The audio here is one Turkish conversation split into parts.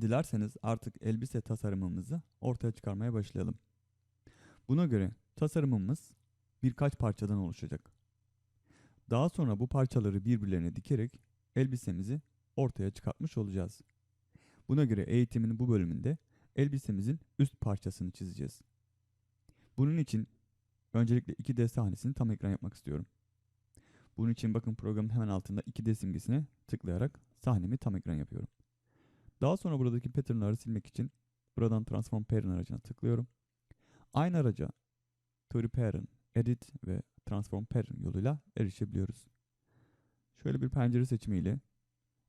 Dilerseniz artık elbise tasarımımızı ortaya çıkarmaya başlayalım. Buna göre tasarımımız birkaç parçadan oluşacak. Daha sonra bu parçaları birbirlerine dikerek elbisemizi ortaya çıkartmış olacağız. Buna göre eğitimin bu bölümünde elbisemizin üst parçasını çizeceğiz. Bunun için öncelikle 2D sahnesini tam ekran yapmak istiyorum. Bunun için bakın programın hemen altında 2D simgesine tıklayarak sahnemi tam ekran yapıyorum. Daha sonra buradaki patternları silmek için buradan Transform Pattern aracına tıklıyorum. Aynı araca 3D Pattern, Edit ve Transform Pattern yoluyla erişebiliyoruz. Şöyle bir pencere seçimiyle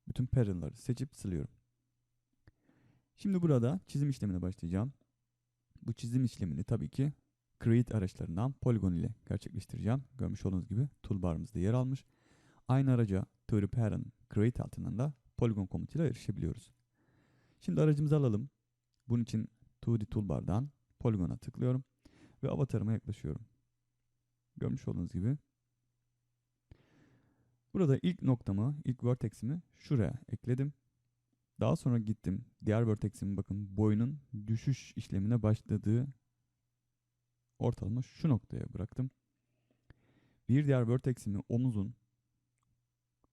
bütün patternları seçip siliyorum. Şimdi burada çizim işlemine başlayacağım. Bu çizim işlemini tabii ki Create araçlarından Polygon ile gerçekleştireceğim. Görmüş olduğunuz gibi toolbarımızda yer almış. Aynı araca 3D Pattern Create altından da Polygon komutuyla erişebiliyoruz. Şimdi aracımızı alalım. Bunun için 2D toolbar'dan Polygon'a tıklıyorum ve avatarıma yaklaşıyorum. Görmüş olduğunuz gibi. Burada ilk noktamı, ilk vertex'imi şuraya ekledim. Daha sonra gittim. Diğer vertex'imin bakın boyunun düşüş işlemine başladığı ortalama şu noktaya bıraktım. Bir diğer vertex'imi omuzun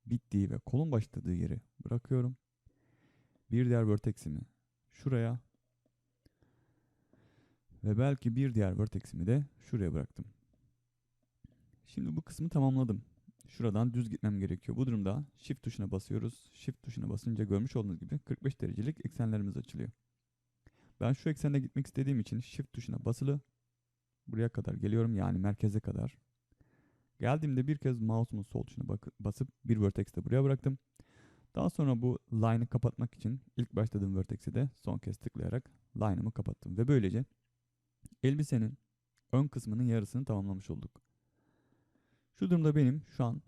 bittiği ve kolun başladığı yere bırakıyorum. Bir diğer vertex'imi şuraya ve belki bir diğer vertex'imi de şuraya bıraktım. Şimdi bu kısmı tamamladım. Şuradan düz gitmem gerekiyor. Bu durumda Shift tuşuna basıyoruz. Shift tuşuna basınca görmüş olduğunuz gibi 45 derecelik eksenlerimiz açılıyor. Ben şu eksende gitmek istediğim için Shift tuşuna basılı buraya kadar geliyorum yani merkeze kadar. Geldiğimde bir kez mouse'umun sol tuşuna basıp bir vertex de buraya bıraktım. Daha sonra bu line'ı kapatmak için ilk başladığım vertex'i de son kez tıklayarak line'ımı kapattım. Ve böylece elbisenin ön kısmının yarısını tamamlamış olduk. Şu durumda benim şu an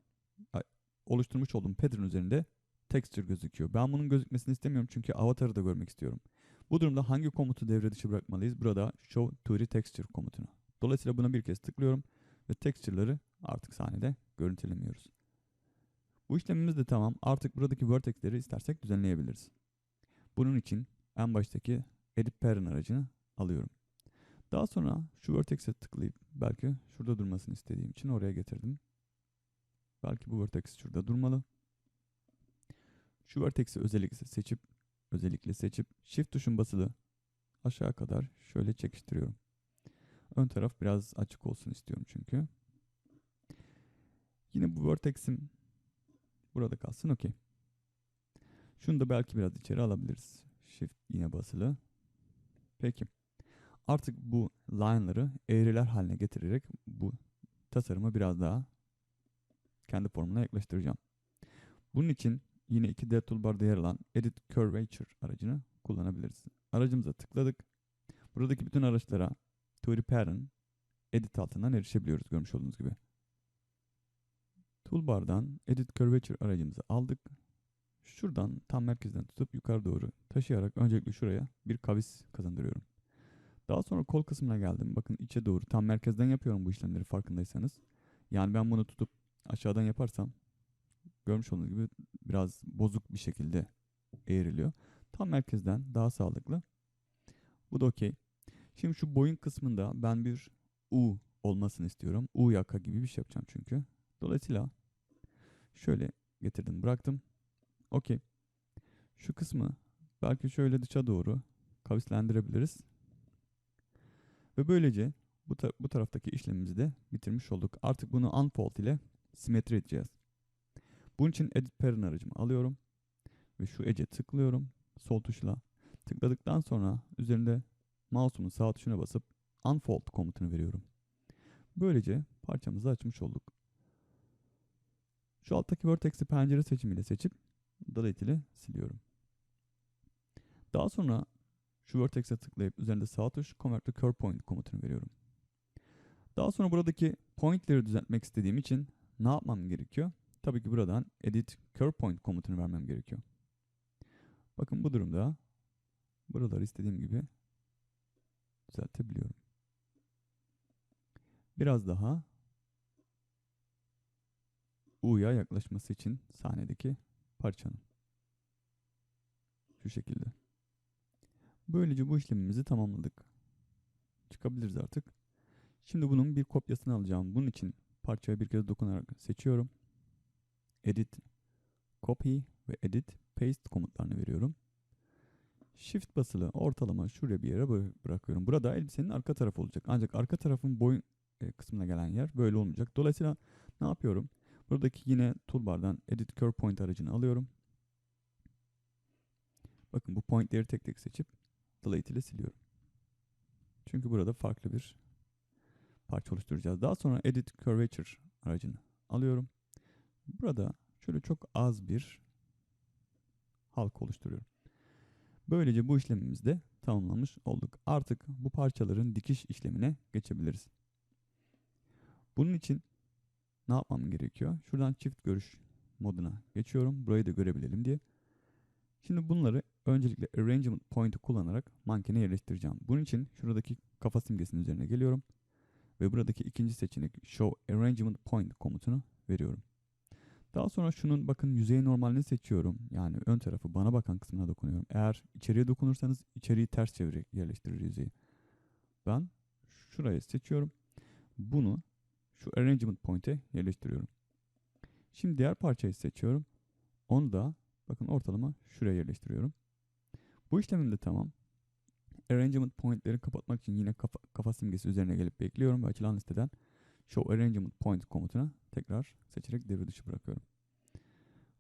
oluşturmuş olduğum pattern üzerinde texture gözüküyor. Ben bunun gözükmesini istemiyorum çünkü avatarı da görmek istiyorum. Bu durumda hangi komutu devre dışı bırakmalıyız? Burada show 2D texture komutunu. Dolayısıyla buna bir kez tıklıyorum ve texture'ları artık sahnede görüntülemiyoruz. Bu işlemimiz de tamam. Artık buradaki vertex'leri istersek düzenleyebiliriz. Bunun için en baştaki edit pattern aracını alıyorum. Daha sonra şu vertex'e tıklayıp belki şurada durmasını istediğim için oraya getirdim. Belki bu vertex şurada durmalı. Şu vertex'i özellikle seçip özellikle seçip shift tuşun basılı aşağı kadar şöyle çekiştiriyorum. Ön taraf biraz açık olsun istiyorum çünkü. Yine bu vertex'im burada kalsın okey. Şunu da belki biraz içeri alabiliriz. Shift yine basılı. Peki. Artık bu line'ları eğriler haline getirerek bu tasarımı biraz daha kendi formuna yaklaştıracağım. Bunun için yine 2D toolbar'da yer alan Edit Curvature aracını kullanabiliriz. Aracımıza tıkladık. Buradaki bütün araçlara 2D Pattern Edit altından erişebiliyoruz görmüş olduğunuz gibi. Toolbar'dan Edit Curvature aracımızı aldık. Şuradan tam merkezden tutup yukarı doğru taşıyarak öncelikle şuraya bir kavis kazandırıyorum. Daha sonra kol kısmına geldim. Bakın içe doğru tam merkezden yapıyorum bu işlemleri farkındaysanız. Yani ben bunu tutup aşağıdan yaparsam görmüş olduğunuz gibi biraz bozuk bir şekilde eğriliyor. Tam merkezden daha sağlıklı. Bu da okey. Şimdi şu boyun kısmında ben bir U olmasını istiyorum. U yaka gibi bir şey yapacağım çünkü. Dolayısıyla şöyle getirdim bıraktım. Okey. Şu kısmı belki şöyle dışa doğru kavislendirebiliriz. Ve böylece bu, ta bu taraftaki işlemimizi de bitirmiş olduk. Artık bunu unfold ile simetri edeceğiz. Bunun için edit pattern aracımı alıyorum. Ve şu edge'e tıklıyorum. Sol tuşla. Tıkladıktan sonra üzerinde mouse'umun sağ tuşuna basıp unfold komutunu veriyorum. Böylece parçamızı açmış olduk. Şu alttaki vertex'i pencere seçimiyle seçip delete ile siliyorum. Daha sonra şu vertex'e tıklayıp üzerinde sağ tuş convert to curve point komutunu veriyorum. Daha sonra buradaki pointleri düzeltmek istediğim için ne yapmam gerekiyor? Tabii ki buradan edit curve point komutunu vermem gerekiyor. Bakın bu durumda buraları istediğim gibi düzeltebiliyorum. Biraz daha U'ya yaklaşması için sahnedeki parçanın. Şu şekilde. Böylece bu işlemimizi tamamladık. Çıkabiliriz artık. Şimdi bunun bir kopyasını alacağım. Bunun için parçaya bir kez dokunarak seçiyorum. Edit, Copy ve Edit, Paste komutlarını veriyorum. Shift basılı ortalama şuraya bir yere bı- bırakıyorum. Burada elbisenin arka tarafı olacak. Ancak arka tarafın boyun e, kısmına gelen yer böyle olmayacak. Dolayısıyla ne yapıyorum? Buradaki yine toolbar'dan Edit Curve Point aracını alıyorum. Bakın bu pointleri tek tek seçip Delete ile siliyorum. Çünkü burada farklı bir parça oluşturacağız. Daha sonra Edit Curvature aracını alıyorum. Burada şöyle çok az bir halka oluşturuyorum. Böylece bu işlemimizi de tamamlamış olduk. Artık bu parçaların dikiş işlemine geçebiliriz. Bunun için ne yapmam gerekiyor? Şuradan çift görüş moduna geçiyorum. Burayı da görebilelim diye. Şimdi bunları öncelikle Arrangement Point'i kullanarak mankene yerleştireceğim. Bunun için şuradaki kafa simgesinin üzerine geliyorum. Ve buradaki ikinci seçenek Show Arrangement Point komutunu veriyorum. Daha sonra şunun bakın yüzey normalini seçiyorum. Yani ön tarafı bana bakan kısmına dokunuyorum. Eğer içeriye dokunursanız içeriği ters çevirerek yerleştirir yüzeyi. Ben şurayı seçiyorum. Bunu şu Arrangement Point'e yerleştiriyorum. Şimdi diğer parçayı seçiyorum. Onu da bakın ortalama şuraya yerleştiriyorum. Bu işlemim de tamam. Arrangement point'leri kapatmak için yine kafa, kafa simgesi üzerine gelip bekliyorum ve açılan listeden Show Arrangement Point komutuna tekrar seçerek devre dışı bırakıyorum.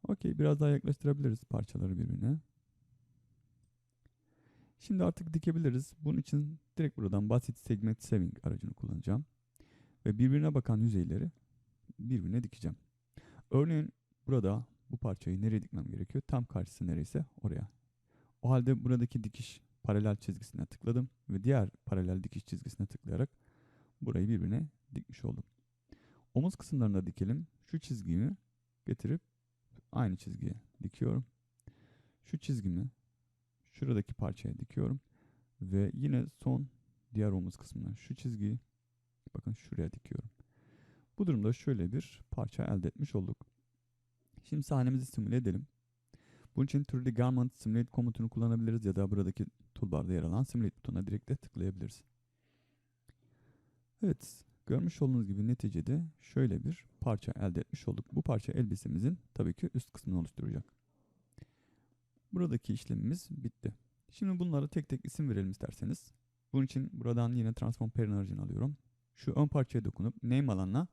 Okey biraz daha yaklaştırabiliriz parçaları birbirine. Şimdi artık dikebiliriz. Bunun için direkt buradan basit segment saving aracını kullanacağım. Ve birbirine bakan yüzeyleri birbirine dikeceğim. Örneğin burada bu parçayı nereye dikmem gerekiyor? Tam karşısı nereyse oraya. O halde buradaki dikiş paralel çizgisine tıkladım ve diğer paralel dikiş çizgisine tıklayarak burayı birbirine dikmiş oldum. Omuz kısımlarında dikelim. Şu çizgimi getirip aynı çizgiye dikiyorum. Şu çizgimi şuradaki parçaya dikiyorum ve yine son diğer omuz kısmına şu çizgiyi bakın şuraya dikiyorum. Bu durumda şöyle bir parça elde etmiş olduk. Şimdi sahnemizi simüle edelim. Bunun için 3D Garment Simulate komutunu kullanabiliriz ya da buradaki toolbar'da yer alan Simulate butonuna direkt de tıklayabiliriz. Evet, görmüş olduğunuz gibi neticede şöyle bir parça elde etmiş olduk. Bu parça elbisemizin tabii ki üst kısmını oluşturacak. Buradaki işlemimiz bitti. Şimdi bunlara tek tek isim verelim isterseniz. Bunun için buradan yine Transform Parent aracını alıyorum. Şu ön parçaya dokunup Name alanına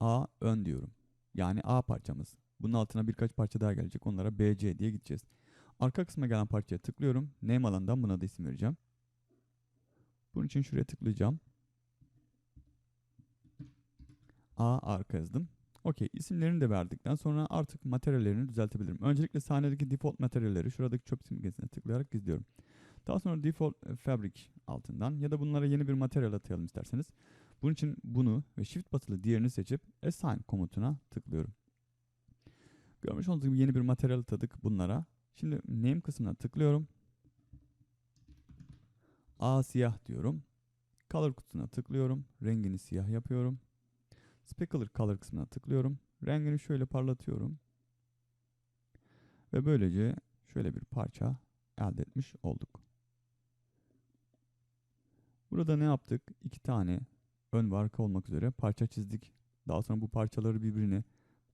A ön diyorum. Yani A parçamız. Bunun altına birkaç parça daha gelecek. Onlara BC diye gideceğiz. Arka kısma gelen parçaya tıklıyorum. Name alandan buna da isim vereceğim. Bunun için şuraya tıklayacağım. A arka yazdım. Okey isimlerini de verdikten sonra artık materyallerini düzeltebilirim. Öncelikle sahnedeki default materyalleri şuradaki çöp simgesine tıklayarak gizliyorum. Daha sonra default e, fabric altından ya da bunlara yeni bir materyal atayalım isterseniz. Bunun için bunu ve shift basılı diğerini seçip assign komutuna tıklıyorum. Görmüş olduğunuz gibi yeni bir materyal atadık bunlara. Şimdi name kısmına tıklıyorum. A siyah diyorum. Color kutusuna tıklıyorum. Rengini siyah yapıyorum. Specular Color kısmına tıklıyorum. Rengini şöyle parlatıyorum. Ve böylece şöyle bir parça elde etmiş olduk. Burada ne yaptık? İki tane ön ve arka olmak üzere parça çizdik. Daha sonra bu parçaları birbirine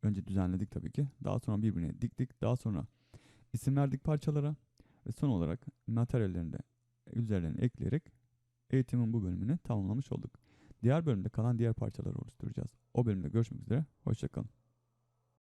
önce düzenledik tabii ki. Daha sonra birbirine diktik. Daha sonra isim verdik parçalara. Ve son olarak materyallerini de üzerlerine ekleyerek eğitimin bu bölümünü tamamlamış olduk. Diğer bölümde kalan diğer parçaları oluşturacağız. O bölümde görüşmek üzere. Hoşçakalın.